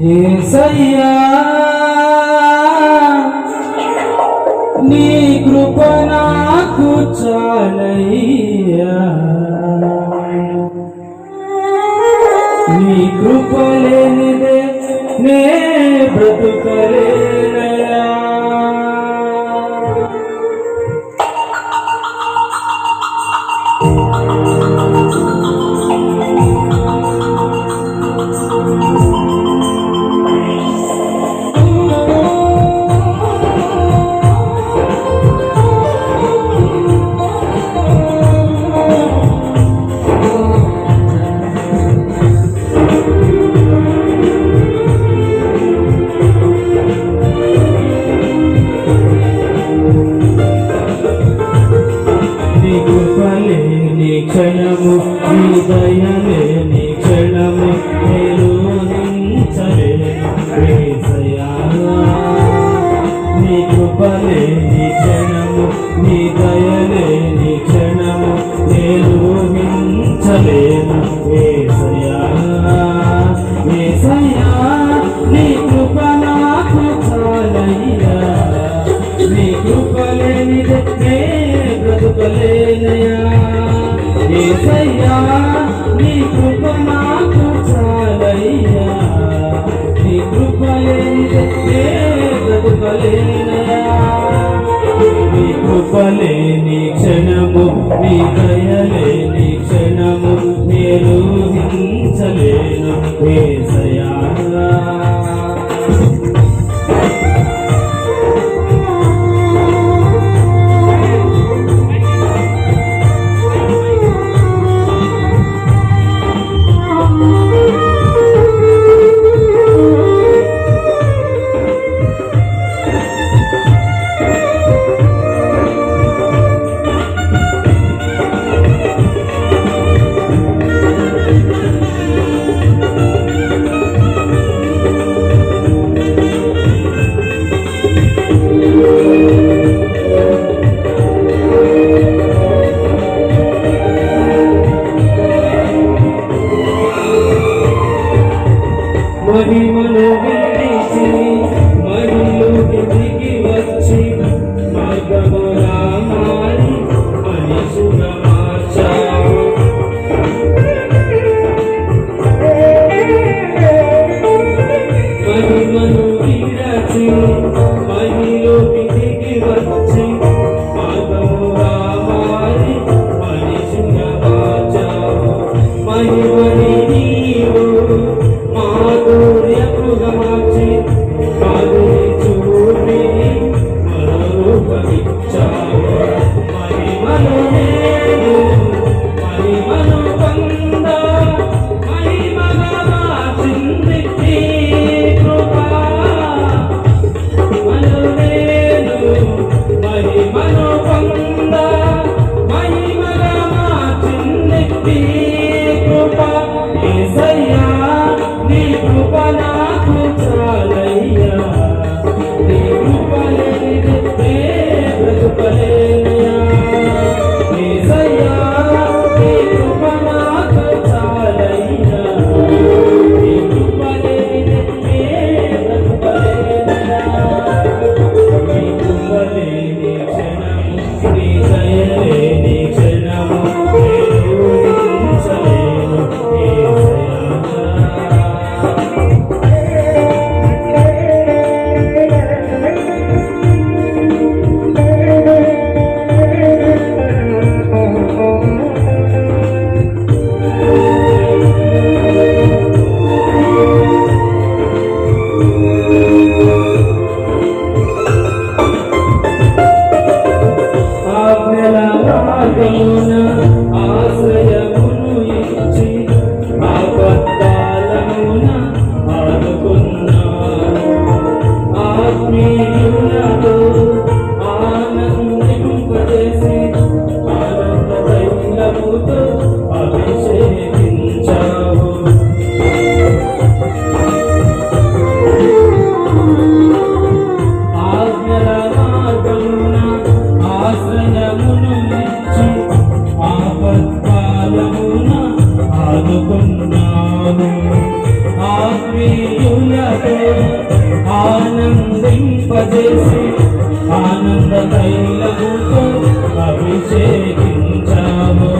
ఏసయ్యా నీ కృప నాకు చాలయ్యా. నీ కృప లేనిదే నే బ్రతుకలేనయా నీ క్షణము నీ దయలే క్షణము నేను నీ కృపలేని క్షణము నీ దయలేని క్షణము నేను హింసలేను ఏసయా ఏసయా నీ కృప నాకు చాలయ్యా. నీ కృపలేనిదే బ్రతుకలేనయా ఏసయ్యా నీ కృప నాకు చాలయ్యా. నీ బ్రతుకలేనయా నీ కృపలేని క్షణము నీ కృప Oh no. ఆనందింపజేసి ఆనంద తైలముతో అభిషేకించాము.